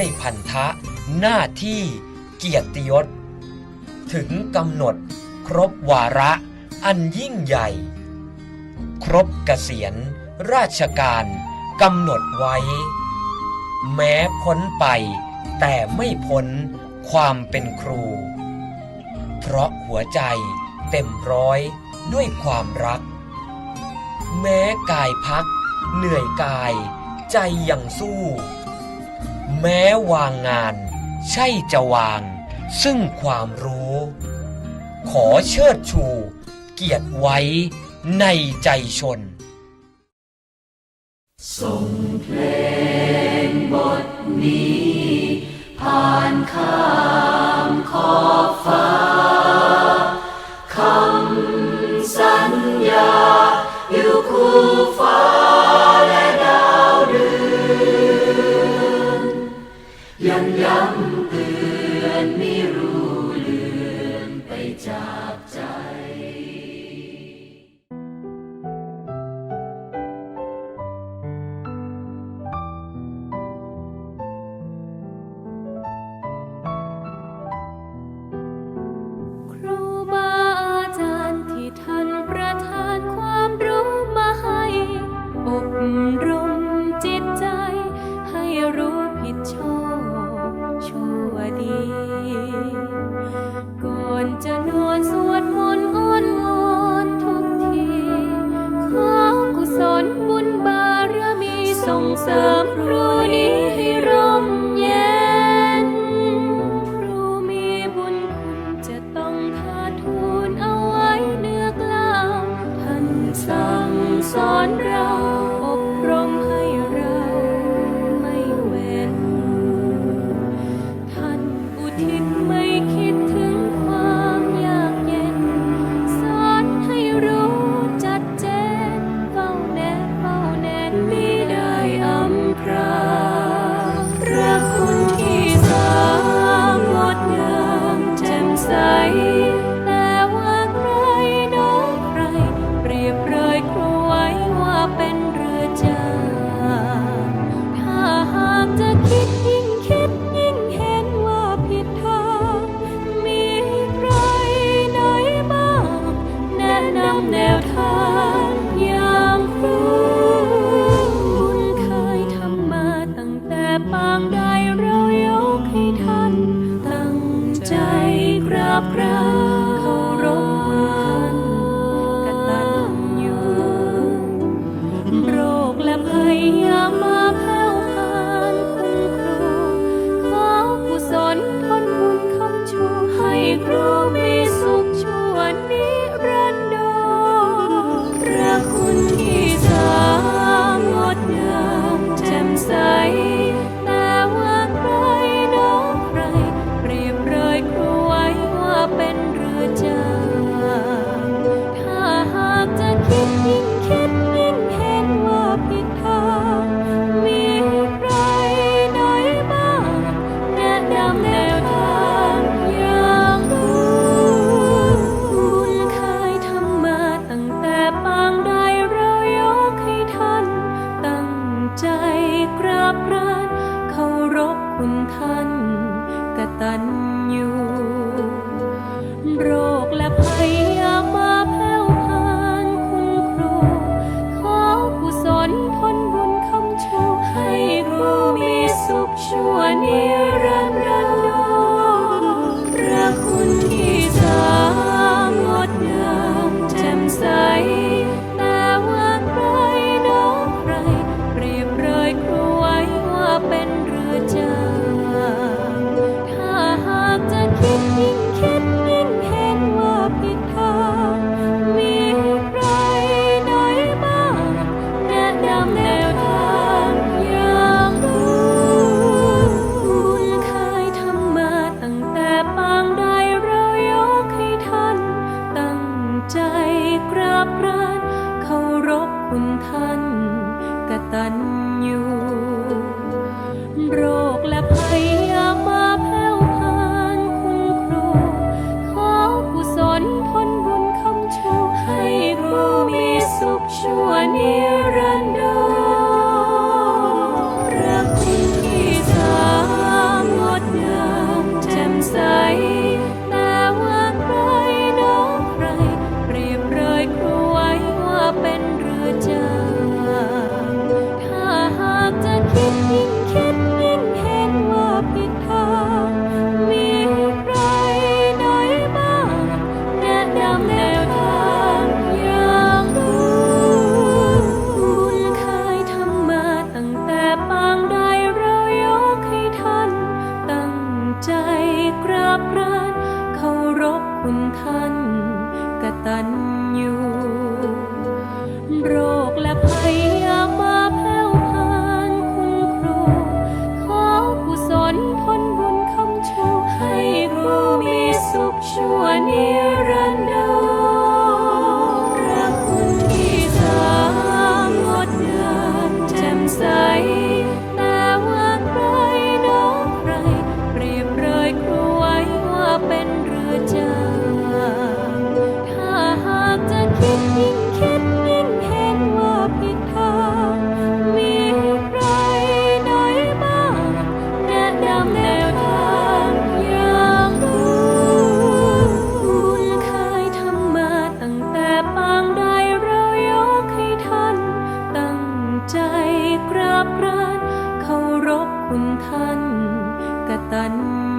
ด้วยพันธะหน้าที่เกียรติยศ ถึงกำหนดครบวาระอันยิ่งใหญ่ ครบเกษียณราชการกำหนดไว้ แม้พ้นไปแต่ไม่พ้นความเป็นครู เพราะหัวใจเต็มร้อยด้วยความรัก แม้กายพัก เหนื่อยกาย ใจยังสู้ แม้วางงาน ใช่จะวาง ซึ่งความรู้ ขอเชิดชู เกียรติไว้ในใจชนส่งเพลงบทนี้ ผ่านค รมจิตใจ ให้รู้ผิดชอบชั่วดี ก่อนจะนอนสวดมนต์อ้อนวอนทุกทีขอกุศลบุญบารมีส่งเสริมครูนี้ให้ร่มเย็นครูมีบุญคุณจะต้องทาทูลเอาไว้เนื้อกล้าวท่านสั่งสอนเรา กราบกรา ตัญ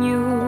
ก